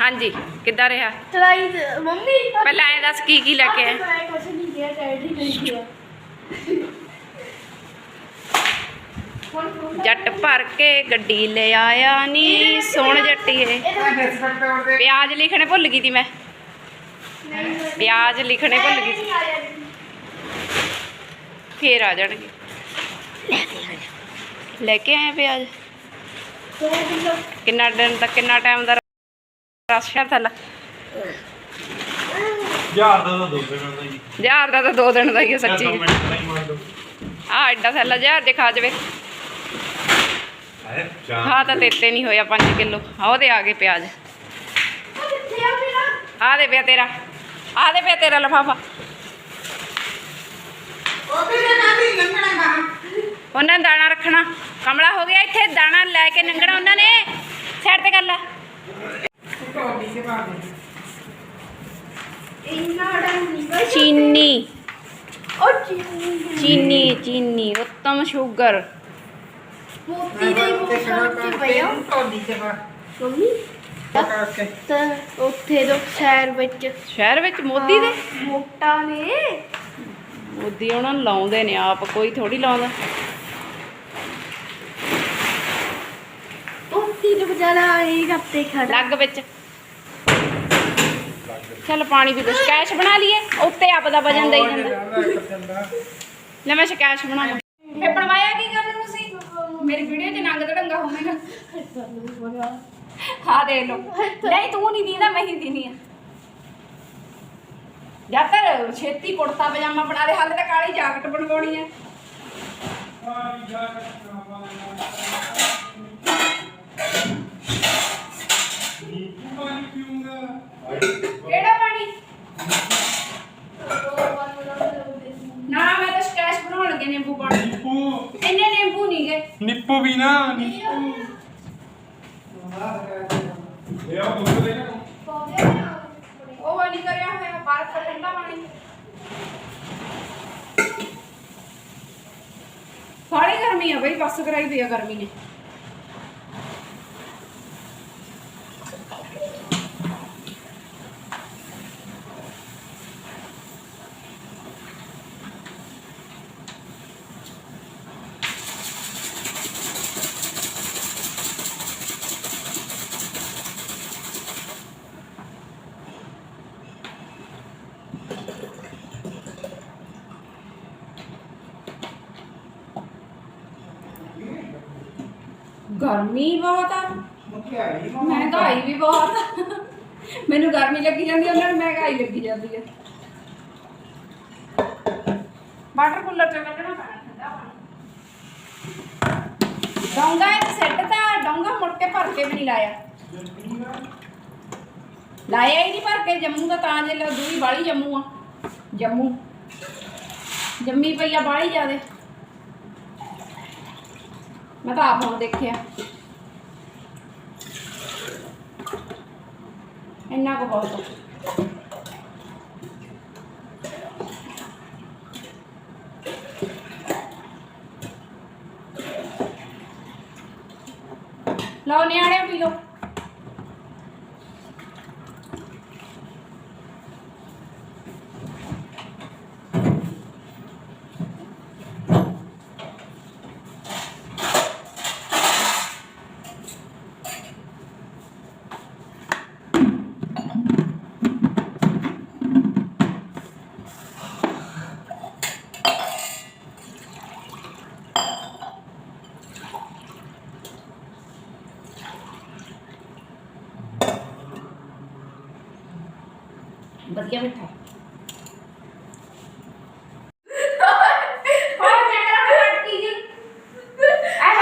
ਹਾਂਜੀ ਕਿੱਦਾਂ ਰਿਹਾ? ਚਲਾਈ ਤੇ- ਮੰਮੀ। ਪਹਿਲਾਂ ਐਂ ਦੱਸ ਕੀ ਕੀ ਲੈ ਕੇ ਆਏ ਕੁਛ ਨਹੀਂ ਗਿਆ ਡੈਡੀ ਨਹੀਂ ਗਿਆ ਜੱਟ ਭਰ ਕੇ ਗੱਡੀ ਲੈ ਆਇਆ ਨੀ ਸੋਹਣ ਜੱਟੀਏ ਪਿਆਜ਼ ਲਿਖਣੇ ਭੁੱਲ ਗਈ ਤੀ ਮੈਂ। ਪਿਆਜ਼ ਲਿਖਣੇ ਭੁੱਲ ਗਈ ਸੀ ਫੇਰ ਆ ਜਾਣਗੇ। ਲੈ ਕੇ ਆਏ ਪਿਆਜ਼? ਕਿੰਨਾ ਦਿਨ ਤੱਕ ਕਿੰਨਾ ਟਾਈਮ ਦਾ ਰਸ ਥੱਲਾ। ਦਾ ਤਾਂ ਦੋ ਦਿਨਾਂ ਦਾ ਜੀ ਹਜ਼ਾਰ ਦਾ ਤਾਂ ਦੋ ਦਿਨ ਦਾ ਹੀ ਆ ਸੱਚੀ। ਦੋ ਮਿੰਟ ਦਾ ਹੀ ਮੰਨ ਲਓ। ਆ ਐਡਾ ਥੱਲਾ ਹਜ਼ਾਰ ਦੇ ਖਾ ਜਵੇ। ਹੈ ਖਾ ਤਾਂ ਤੇਤੇ ਨਹੀਂ ਹੋਇਆ 5 ਕਿਲੋ। ਆ ਉਹਦੇ ਆ ਗਏ ਪਿਆਜ਼। ਆ ਦੇ ਪਿਆ ਤੇਰਾ। ਆ ਦੇ ਪਿਆ ਤੇਰਾ ਲਫਾਫਾ। ਉਹਨਾਂ ਨੇ ਦਾਣਾ ਰੱਖਣਾ। ਕਮਲਾ ਹੋ ਗਿਆ ਇੱਥੇ ਦਾਣਾ ਲੈ ਕੇ ਨੰਗਣਾ ਉਹਨਾਂ ਨੇ। ਸਾਈਡ ਤੇ ਕਰ ਲੈ। ਇੰਨਾ ਟਾਈਮ ਨਹੀਂ ਗਾ ਚੀਨੀ। ਉਹ ਚੀਨੀ ਚੀਨੀ ਚੀਨੀ ਉੱਤਮ ਸ਼ੂਗਰ। ਮੋਤੀ ਦੇ ਮੋਟਰ ਚ ਪਿਆ ਮੰਮੀ ਤਾਂ ਉੱਥੇ ਦੋ ਸ਼ਹਿਰ ਵਿੱਚ। ਸ਼ਹਿਰ ਵਿੱਚ ਮੋਦੀ ਦੇ? ਮੋਟਾ ਨੇ। ਮੋਦੀ ਉਹਨਾਂ ਨੂੰ ਲਾਉਂਦੇ ਨੇ ਆਪ ਕੋਈ ਥੋੜੀ ਲਾਉਂਦਾ। ਉੱਥੇ ਨੂੰ ਬਜਾਣਾ ਇਹ ਗੱਪੇ ਖੜਾ ਲੱਗ ਵਿੱਚ। ਚੱਲ ਪਾਣੀ ਵੀ ਕੁਛ ਕੈਸ਼ ਬਣਾ ਲਈਏ, ਉੱਤੇ ਆਪ ਦਾ ਵਜਨ ਦੇਈ ਜਾਂਦਾ। ਲੈ ਮੈਂ ਸ਼ਕੈਸ਼ ਬਣਾਵਾਂ ਇਹ ਬਣਵਾਇਆ ਕੀ ਕਰਨ ਤੁਸੀਂ? ਮੇਰੀ ਵੀਡੀਓ 'ਚ ਨੰਗ ਧੜੰਗਾ ਹੋਵੇਗਾ ਹਾਂ ਦੇ ਲੋ ਨਹੀਂ, ਤੂੰ ਨਹੀਂ ਦੀਦਾ, ਮੈਂ ਹੀ ਦੀਨੀ ਆ। ਯਾਤਰ ਛੇਤੀ ਕੁੜਤਾ ਪਜਾਮਾ ਬਣਾ ਦੇ, ਹਾਲੇ ਤਾਂ ਕਾਲੀ ਜਾਕਟ ਬਣਵਾਉਣੀ ਹੈ ਕਿਹੜਾ ਪਾਣੀ? ਨਾ ਮੈਂ ਤਾਂ ਸਕੈਸ਼ ਬਣਾਉਣ ਲੱਗੇ ਨਿੰਬੂ ਪਾਣੀ। ਨਿੱਪੂ ਇੰਨੇ ਨਿੰਬੂ ਨਹੀਂ ਗਏ। ਨਿੱਪੂ ਵੀ ਨਾ ਨਿੱਪੂ ਇਹ ਆ। ਦੁੱਧ ਦੇ ਨਾ ਉਹ ਨਹੀਂ ਕਰਿਆ ਹੋਇਆ ਬਰਫ ਦਾ ਠੰਡਾ ਪਾਣੀ। ਸਾੜੀ ਗਰਮੀ ਆ ਬਈ ਬਸ ਕਰਾਈ ਪਈ ਆ ਗਰਮੀ ਨੇ। ਗਰਮੀ ਬਹੁਤ ਆ। ਮਹਿੰਗਾਈ ਵੀ ਬਹੁਤ ਆ। ਮੈਨੂੰ ਗਰਮੀ ਲੱਗੀ ਜਾਂਦੀ ਆ, ਉਹਨਾਂ ਨੂੰ ਮਹਿੰਗਾਈ ਲੱਗੀ ਜਾਂਦੀ ਆ। ਵਾਟਰ ਕੂਲਰ ਚ ਕੱਢਣਾ ਪੈਣਾ ਠੰਡਾ ਪਾਣੀ? ਡੋਂਗਾ ਇਹ ਸੈੱਟ ਤਾਂ ਡੋਂਗਾ ਮੁੜ ਕੇ ਭਰ ਕੇ ਵੀ ਨਹੀਂ ਲਾਇਆ। ਲਾਇਆ ਹੀ ਨਹੀਂ ਭਰ ਕੇ ਜੰਮੂ ਦਾ ਤਾਂ ਜੇ ਦੂਈ ਬਾਲੀ ਜੰਮੂ ਆ। ਜੰਮੂ। ਜੰਮੀ ਪਈ ਆ ਬਾਲੀ ਜ਼ਿਆਦੇ। ਮੈਂ ਤਾਂ ਆਪ ਹੁਣ ਦੇਖਿਆ ਇੰਨਾ ਕੁ ਬਹੁਤ ਆ। ਲਓ ਨਿਆਣੇ ਪੀ ਲਓ ਵਧੀਆ ਮਿੱਠਾ। ਹੋਰ ਜੇਕਰ ਫਟਕੀ ਜੀ। ਇਹ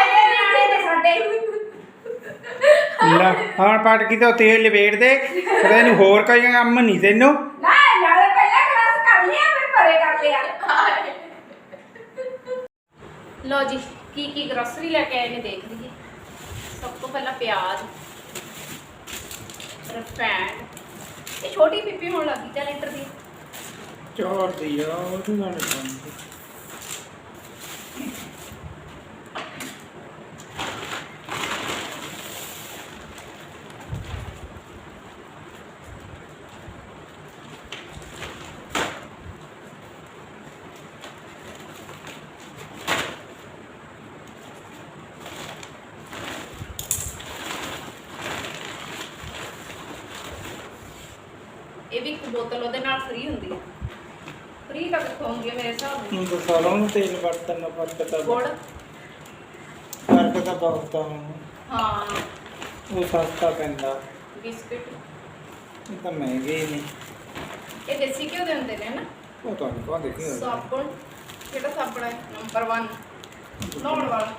ਤੇਲ ਲਪੇਟ ਦੇ ਫਿਰ ਇਹਨੂੰ ਹੋਰ ਕੋਈ ਕੰਮ ਨਹੀਂ ਤੈਨੂੰ। ਨਾ ਨਾਲੇ ਪਹਿਲਾਂ ਕਲਾਸ ਕਰ ਲਿਆ ਫਿਰ ਪਰੇ ਕਰ ਲਿਆ। ਲੋ ਜੀ ਕੀ ਕੀ ਗਰੋਸਰੀ ਲੈ ਕੇ ਆਏ ਨੇ ਦੇਖ ਲਈਏ। ਸਭ ਤੋਂ ਪਹਿਲਾਂ ਪਿਆਜ਼ ਰਫੈਂਡ ਇਹ ਛੋਟੀ ਪੀਪੀ ਹੋਣ ਲੱਗੀ ਚੱਲ ਲੀਟਰ ਦੀ। ਚੌੜ ਦੀ ਆ ਉਹਦੇ ਨਾਲ ਬੰਦ ਇਹ ਵੀ ਇੱਕ ਬੋਤਲ ਉਹਦੇ ਨਾਲ ਫ੍ਰੀ ਹੁੰਦੀ ਹੈ। ਫ੍ਰੀ ਤਾਂ ਕਿੱਥੋਂ ਹੁੰਦੀ ਹੈ ਮੇਰੇ ਹਿਸਾਬ ਨਾਲ? ਤਾਂ ਸਾਰਾ ਨੂੰ ਤੇਲ ਵਰਤਣ ਦਾ ਫ਼ਰਕ ਤਾਂ ਗੁੜ। ਫ਼ਰਕ ਤਾਂ ਬਹੁਤ ਆ ਹੁਣ। ਹਾਂ। ਉਹ ਸਸਤਾ ਪੈਂਦਾ। ਬਿਸਕਿਟ। ਇਹ ਤਾਂ ਮਹਿੰਗੇ ਨੇ। ਇਹ ਦੇਸੀ ਘਿਓ ਦੇ ਹੁੰਦੇ ਨੇ ਨਾ? ਉਹ ਤਾਂ ਨਹੀਂ ਪਾ ਦੇਖੀ। ਸਾਬਣ। ਕਿਹੜਾ ਸਾਬਣ ਹੈ? ਨੰਬਰ 1 ਨੌੜ ਵਾਲਾ।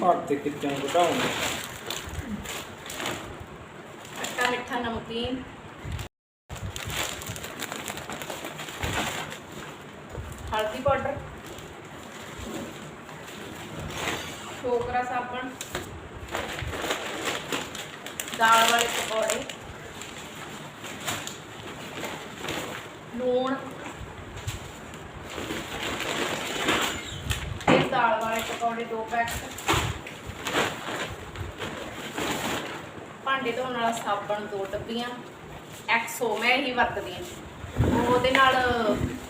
ਭਾਰਤ ਦੇ ਕਿੱਦਾਂ ਘਟਾਉਂਗੇ ਖੱਟਾ ਮਿੱਠਾ ਨਮਕੀਨ। ਹਲਦੀ ਪਾਊਡਰ ਟੋਕਰਾ ਸਾਬਣ, ਦਾਲ ਵਾਲੇ ਪਕੌੜੇ, ਲੂਣ ਇਹ ਦਾਲ ਵਾਲੇ ਪਕੌੜੇ ਦੋ ਪੈਕਟ, ਭਾਂਡੇ ਧੋਣ ਵਾਲਾ ਸਾਬਣ ਦੋ ਡੱਬੀਆਂ, ਐਕਸੋ ਮੈਂ ਹੀ ਵਰਤਦੀ ਹਾਂ। ਉਹਦੇ ਨਾਲ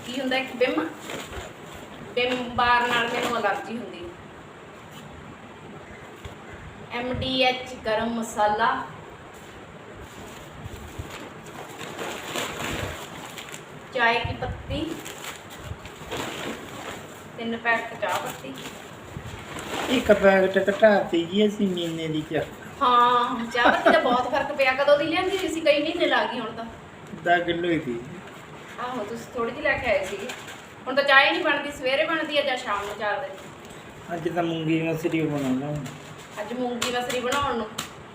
ਕੀ ਹੁੰਦਾ ਇੱਕ ਬਿਮ ਬਿਮ ਬਾਰ ਨਾਲ ਮੈਨੂੰ ਅਲਰਜੀ ਹੁੰਦੀ। ਐਮ ਡੀ ਐਚ ਗਰਮ ਮਸਾਲਾ। ਚਾਏ ਦੀ ਪੱਤੀ। ਤਿੰਨ ਪੈਕਟ ਚਾਹ ਪੱਤੀ। ਇੱਕ ਪੈਕਟ ਘਟਾਤੀ ਜੀ ਅਸੀਂ ਮਹੀਨੇ ਦੀ ਚਾਹ। ਹਾਂ ਚਾਹ ਪੱਤੀ ਦਾ ਬਹੁਤ ਫ਼ਰਕ ਪਿਆ। ਕਦੋਂ ਦੀ ਲਿਆਂਦੀ ਸੀ? ਕਈ ਮਹੀਨੇ ਲੱਗ ਗਈ ਹੁਣ ਤਾਂ। 10 ਕਿਲੋ ਹੀ ਸੀ। ਆਹੋ ਤੁਸੀਂ ਥੋੜੀ ਜਿਹੀ ਲੈ ਕੇ ਆਏ ਸੀਗੇ। ਹੁਣ ਤਾਂ ਚਾਹ ਹੀ ਨਹੀਂ ਬਣਦੀ ਸਵੇਰੇ ਬਣਦੀ ਹੈ ਜਾਂ ਸ਼ਾਮ ਨੂੰ ਚਾਰ ਵਜੇ? ਅੱਜ ਤਾਂ ਮੂੰਗੀ ਮਸਰੀ ਬਣਾਉਣਾ ਅੱਜ ਮੂੰਗੀ ਮਸਰੀ ਬਣਾਉਣ ਨੂੰ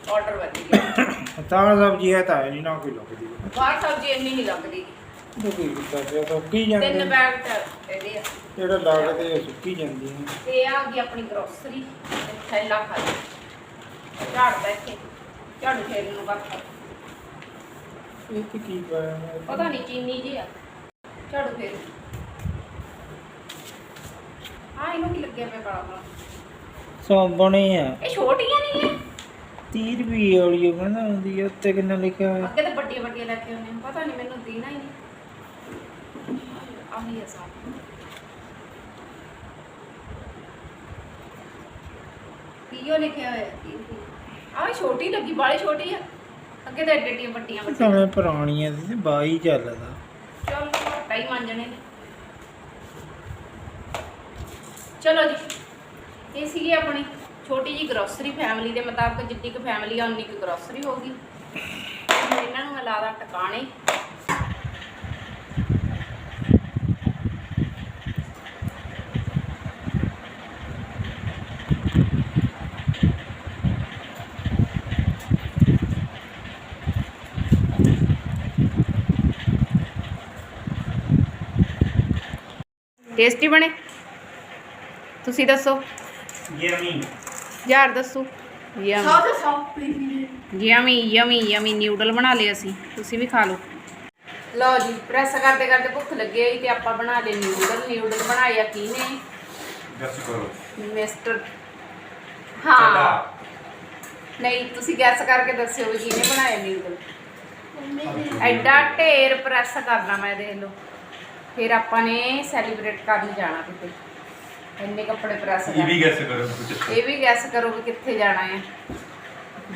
ਆਰਡਰ ਵੱਜ ਗਿਆ ਤਾਂ ਸਬਜ਼ੀ ਹੈ ਤਾਂ ਨਹੀਂ ਨਾ ਕੋਈ ਲੱਗਦੀ। ਬਾਹਰ ਸਬਜ਼ੀ ਇੰਨੀ ਨਹੀਂ ਲੱਗਦੀ। ਉਹ ਕੀ ਕੀਤਾ ਪਿਆ ਸੁੱਕੀ ਤਿੰਨ ਜਾਂਦੀ ਬੈਗ ਤਾਂ ਇਹਦੇ ਆ। ਜਿਹੜਾ ਲੱਗਦੇ ਆ ਸੁੱਕੀ ਜਾਂਦੀ ਹੈ ਤੇ ਆ ਗਈ ਆਪਣੀ ਗਰੋਸਰੀ ਥੈਲਾ ਖਾਲੀ ਝਾੜ ਬੈਠੇ ਝਾੜੂ ਫੇਰਨ ਨੂੰ ਵਰਤ ਇਹ ਤੇ ਕੀ ਪਾਇਆ ਮੈਂ? ਪਤਾ ਨਹੀਂ ਚੀਨੀ ਜੀ ਆ। ਝਾੜੂ ਫੇਰ। ਆ ਇਹਨੂੰ ਕੀ ਲੱਗਿਆ ਪਿਆ ਕਾਲਾ ਕਾਲਾ? ਸੋ ਬਣੇ ਆ। ਇਹ ਛੋਟੀਆਂ ਨਹੀਂ ਹੈ 30 ਰੁਪਏ ਵਾਲੀ ਕਹਿੰਦਾ ਹੁੰਦੀ ਹੈ ਉੱਤੇ ਕਿੰਨਾ ਲਿਖਿਆ ਹੋਇਆ? ਅੱਗੇ ਤਾਂ ਵੱਡੀਆਂ ਵੱਡੀਆਂ ਲੈ ਕੇ ਆਉਂਦੇ ਆ। ਪਤਾ ਨਹੀਂ ਮੈਨੂੰ ਦੀਨਾ ਹੀ ਨਹੀਂ। ਆਹੀ ਹੈ ਸਾਬ ਪੀਓ ਲਿਖਿਆ ਹੋਇਆ? ਆਹ ਛੋਟੀ ਲੱਗੀ ਬਾਲੀ ਛੋਟੀ ਆ। ਅੱਗੇ ਤਾਂ ਏਡੀਆਂ ਵੱਡੀਆਂ ਵੱਡੀਆਂ। ਸਮੇਂ ਪੁਰਾਣੀਆਂ ਸੀ ਬਾਈ ਚੱਲਦਾ। ਚਲ ਘੱਟਾ ਹੀ ਮੰਜਣੇ ਨੇ। ਚਲੋ ਜੀ ਇਹ ਸੀਗੀ ਆਪਣੀ ਛੋਟੀ ਜੀ ਗਰੋਸਰੀ ਫੈਮਿਲੀ ਦੇ ਮੁਤਾਬਕ ਜਿੰਨੀ ਕੁ ਫੈਮਿਲੀ ਆ ਉਨੀ ਕੁ ਗਰੋਸਰੀ ਹੋਗੀ ਇਹਨਾਂ ਨੂੰ ਮੈਂ ਲਾ ਦਾਂ ਟਿਕਾਣੇ। ਟੇਸਟੀ ਬਣੇ? ਤੁਸੀਂ ਦੱਸੋ। ਯਮੀ ਯਾਰ ਦੱਸੋ। ਯਮੀ ਸਾਥ ਸਾਥ ਪੀਣੀ ਯਮੀ ਯਮੀ ਯਮੀ ਨਿਊਡਲ ਬਣਾ ਲਏ ਅਸੀਂ। ਤੁਸੀਂ ਵੀ ਖਾ ਲਓ। ਲਓ ਜੀ ਪ੍ਰੈਸ ਕਰਦੇ ਕਰਦੇ ਭੁੱਖ ਲੱਗੀ ਹੋਈ ਤੇ ਆਪਾਂ ਬਣਾ ਲਏ ਨਿਊਡਲ ਨਿਊਡਲ ਬਣਾਏ ਆ ਕੀ ਨੇ? ਦੱਸ ਕਰੋ ਮਿਸਟਰ ਹਾਂ। ਨਹੀਂ ਤੁਸੀਂ ਗੈਸ ਕਰਕੇ ਦੱਸਿਓ ਵੀ ਕਿਹਨੇ ਬਣਾਏ ਨਿਊਡਲ ਐਡਾ ਢੇਰ ਪ੍ਰੈਸ ਕਰਨਾ ਮੈਂ ਦੇਖ ਲਓ। ਫਿਰ ਆਪਾਂ ਨੇ ਸੈਲੀਬ੍ਰੇਟ ਕਰਨ ਜਾਣਾ ਕਿਤੇ। ਇੰਨੇ ਕੱਪੜੇ ਪ੍ਰੈਸ ਇਹ ਵੀ ਗੈਸ ਕਰੋ ਕੁਝ ਇਹ ਵੀ ਗੈਸ ਕਰੋ ਕਿ ਕਿੱਥੇ ਜਾਣਾ ਹੈ।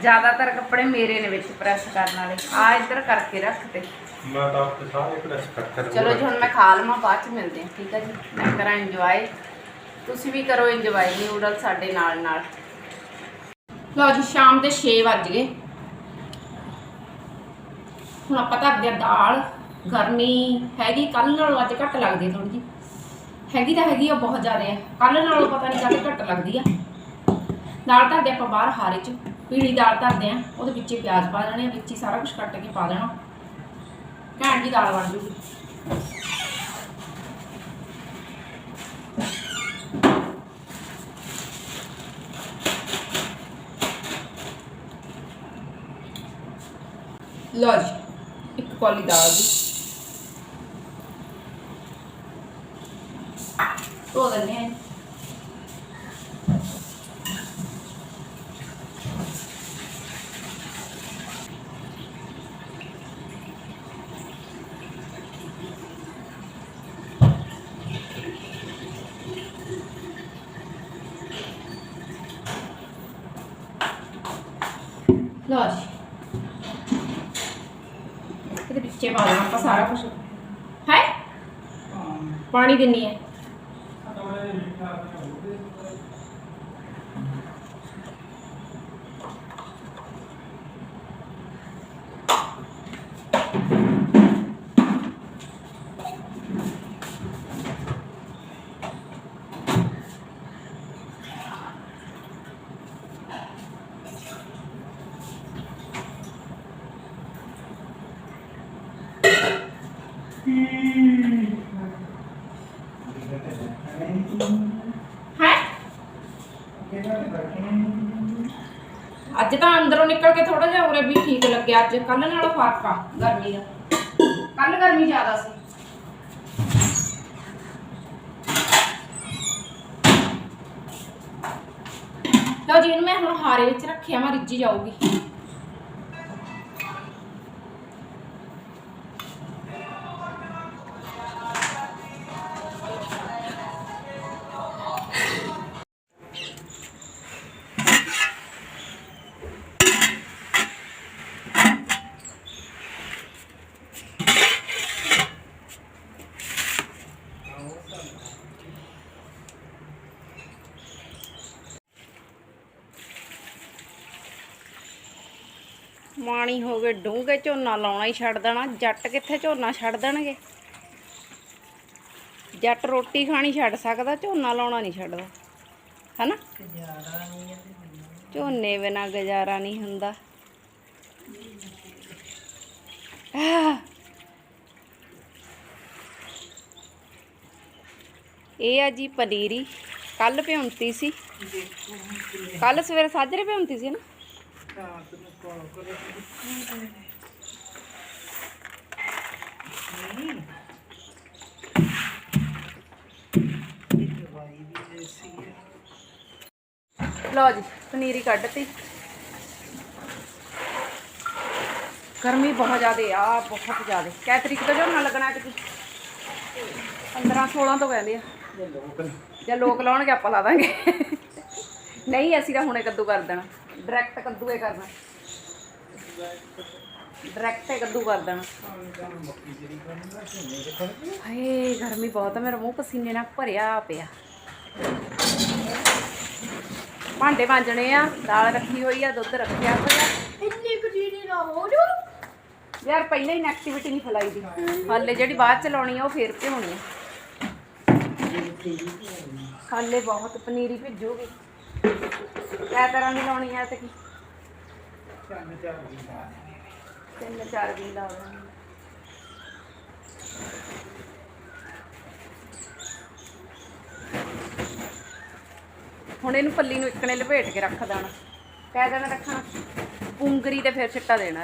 ਜ਼ਿਆਦਾਤਰ ਕੱਪੜੇ ਮੇਰੇ ਨੇ ਵਿੱਚ ਪ੍ਰੈਸ ਕਰਨ ਵਾਲੇ। ਆ ਇੱਧਰ ਕਰਕੇ ਰੱਖਤੇ ਮੈਂ ਤਾਂ ਆਪਣੇ ਸਾਰੇ ਪ੍ਰੈਸ ਕਰ ਕਰ ਚਲੋ ਜੀ ਹੁਣ ਮੈਂ ਖਾ ਲਵਾਂ ਬਾਅਦ ਚ ਮਿਲਦੇ ਹਾਂ ਠੀਕ ਹੈ ਜੀ? ਮੈਂ ਕਰਾਂ ਇੰਜੋਏ ਤੁਸੀਂ ਵੀ ਕਰੋ ਇੰਜੋਏ ਨਿਊਡਲ ਸਾਡੇ ਨਾਲ ਨਾਲ। ਲਓ ਜੀ ਸ਼ਾਮ ਦੇ 6 ਵੱਜ ਗਏ। ਹੁਣ ਆਪਾਂ ਧਰਦੇ ਆ ਦਾਲ। ਗਰਮੀ ਹੈਗੀ ਕੱਲ ਨਾਲੋਂ ਅੱਜ ਘੱਟ ਲੱਗਦੀ ਥੋੜੀ ਜੀ ਹੈਗੀ ਤਾਂ ਹੈਗੀ ਆ ਬਹੁਤ ਜ਼ਿਆਦਾ। ਆ ਕੱਲ ਨਾਲੋਂ ਪਤਾ ਨਹੀਂ ਕਾਹਦੇ ਘੱਟ ਲੱਗਦੀ ਆ। ਦਾਲ ਧਰਦੇ ਆਪਾਂ ਬਾਹਰ ਹਾਰੇ ਚ। ਪੀਲੀ ਦਾਲ ਧਰਦੇ ਆ, ਉਹਦੇ ਵਿੱਚ ਪਿਆਜ਼ ਪਾ ਦੇਣੇ ਵਿੱਚ ਹੀ ਸਾਰਾ ਕੁਝ ਕੱਟ ਕੇ ਪਾ ਦੇਣਾ। ਘੈਂਟ ਦੀ ਦਾਲ ਬਣ ਜੂਗੀ। ਲੋ ਜੀ, ਇੱਕ ਕੋਲੀ ਦਾਲ ਦੀ। ਧੋ ਦਿੰਦੇ ਆ ਲਓ ਜੀ ਇਹਦੇ ਵਿੱਚੇ ਪਾ ਦੇਣਾ ਆਪਾਂ ਸਾਰਾ ਕੁਝ ਹੈ? ਪਾਣੀ ਦਿੰਨੀ ਹੈ আমাদের মিথ্যা ਹੈ? ਅੱਜ ਤਾਂ ਅੰਦਰੋਂ ਨਿਕਲ ਕੇ ਥੋੜਾ ਜਿਹਾ ਉਰੇ ਵੀ ਠੀਕ ਲੱਗਿਆ, ਅੱਜ ਕੱਲ ਨਾਲੋਂ ਫ਼ਰਕ ਆ ਗਰਮੀ ਦਾ। ਕੱਲ ਗਰਮੀ ਜ਼ਿਆਦਾ ਸੀ। ਲਓ ਜੀ, ਇਹਨੂੰ ਮੈਂ ਹੁਣ ਹਾਰੇ ਵਿੱਚ ਰੱਖਿਆ, ਮੈਂ ਰਿੱਝੀ ਜਾਊਗੀ। ਮਾਣੀ ਹੋ ਗਏ ਡੂੰਘੇ ਝੋਨਾ ਲਾਉਣਾ ਹੀ ਛੱਡ ਦੇਣਾ ਜੱਟ ਕਿੱਥੇ ਝੋਨਾ ਛੱਡ ਦੇਣਗੇ? ਜੱਟ ਰੋਟੀ ਖਾਣੀ ਛੱਡ ਸਕਦਾ ਝੋਨਾ ਲਾਉਣਾ ਨਹੀਂ ਛੱਡਦਾ ਹਨਾ? ਝੋਨੇ ਬਿਨਾ ਗੁਜ਼ਾਰਾ ਨਹੀਂ ਹੁੰਦਾ। ਇਹ ਆ ਜੀ ਪਨੀਰੀ ਕੱਲ ਭਿਉਂਤੀ ਸੀ। ਕੱਲ ਸਵੇਰੇ ਸਾਜਰੇ ਭਿਉਂਤੀ ਸੀ ਨਾ? ਲਓ ਜੀ ਪਨੀਰੀ ਕੱਢਤੀ। ਗਰਮੀ ਬਹੁਤ ਜ਼ਿਆਦੇ ਆ ਬਹੁਤ ਜ਼ਿਆਦੇ। ਕਿਹ ਤਰੀਕ ਤੋਂ ਝੋਨਾ ਲੱਗਣਾ ਕਿ 15 16 ਤੋਂ ਕਹਿੰਦੇ ਆ। ਜੇ ਲੋਕ ਲਾਉਣਗੇ ਆਪਾਂ ਲਾ ਦਾਂਗੇ। ਨਹੀਂ ਅਸੀਂ ਤਾਂ ਹੁਣੇ ਕੱਦੂ ਕਰ ਦੇਣਾ। ਡਾਇਰੈਕਟ ਕੱਦੂ ਹੀ ਕਰਨਾ। ਡਾਇਰੈਕਟ ਹੀ ਕੱਦੂ ਕਰ ਦੇਣਾ। ਹਾਏ ਗਰਮੀ ਬਹੁਤ ਆ ਮੇਰਾ ਮੂੰਹ ਪਸੀਨੇ ਨਾਲ ਭਰਿਆ ਪਿਆ। ਭਾਂਡੇ ਮਾਂਜਣੇ ਆ ਦਾਲ ਰੱਖੀ ਹੋਈ ਆ ਦੁੱਧ ਰੱਖਿਆ ਹੋਇਆ। ਇੰਨੀ ਕੁ ਜਿਹੜੀ ਨਾ ਹੋ ਜੋ। ਯਾਰ ਪਹਿਲਾਂ ਹੀ ਐਕਟੀਵਿਟੀ ਨਹੀਂ ਫਲਾਈ ਦੀ। ਹਾਲੇ ਜਿਹੜੀ ਬਾਅਦ ਚ ਲਾਉਣੀ ਆ ਉਹ ਫੇਰ ਭਿਉਣੀ ਆ। ਹਾਲੇ ਬਹੁਤ ਪਨੀਰੀ ਭਿੱਜੂਗੀ। ਕਿਆ ਤਰ੍ਹਾਂ ਦੀ ਲਾਉਣੀ ਆ ਤੇ ਕੀ ਤਿੰਨ ਚਾਰ ਵੀ ਲਾ ਦਾਂਗੇ ਹੁਣ ਇਹਨੂੰ ਪੱਲੀ ਨੂੰ ਇੱਕਣੇ ਲਪੇਟ ਕੇ ਰੱਖ ਦੇਣਾ। ਕਹਿ ਦੇਣਾ ਰੱਖਣਾ। ਪੁੰਗਰੀ ਤੇ ਫਿਰ ਛਿੱਟਾ ਦੇਣਾ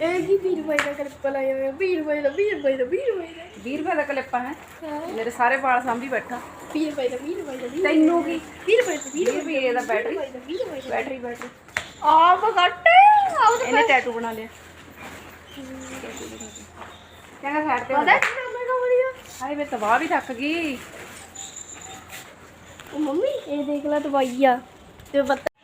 ਇਹ ਕੀ 20 ਰੁਪਏ ਦਾ ਕਲਿੱਪ ਲਾਇਆ ਹੋਇਆ? 20 ਰੁਪਏ ਦਾ 20 ਰੁਪਏ ਦਾ 20 ਰੁਪਏ ਦਾ। 20 ਰੁਪਏ ਦਾ ਕਲਿੱਪਾ ਹੈ। ਹਾਂ। ਮੇਰੇ ਸਾਰੇ ਵਾਲ ਸਾਂਭੀ ਬੈਠਾ। 20 ਰੁਪਏ ਦਾ 20 ਰੁਪਏ ਦਾ 20 ਤੈਨੂੰ ਕੀ? 20 ਰੁਪਏ ਦਾ 20 20 ਰੁਪਏ ਦਾ ਬੈਟਰੀ ਰੁਪਏ ਦਾ 20 ਰੁਪਏ ਦਾ। ਬੈਟਰੀ ਬੈਟਰੀ ਆ ਬਗਟ ਆਉ ਇਹਨੇ ਟੈਟੂ ਬਣਾ ਲਿਆ। ਕਹਿੰਦਾ ਸਾਈਡ ਤੇ ਪਤਾ ਕਿੰਨਾ ਮਹਿੰਗਾ ਬੜੀਆ ਹਾਏ ਵੇ ਤਬਾਹ ਵੀ ਥੱਕ ਗਈ। ਉਹ ਮੰਮੀ ਇਹ ਦੇਖ ਲੈ ਦਵਾਈ ਆ। ਤੇ ਪਤਾ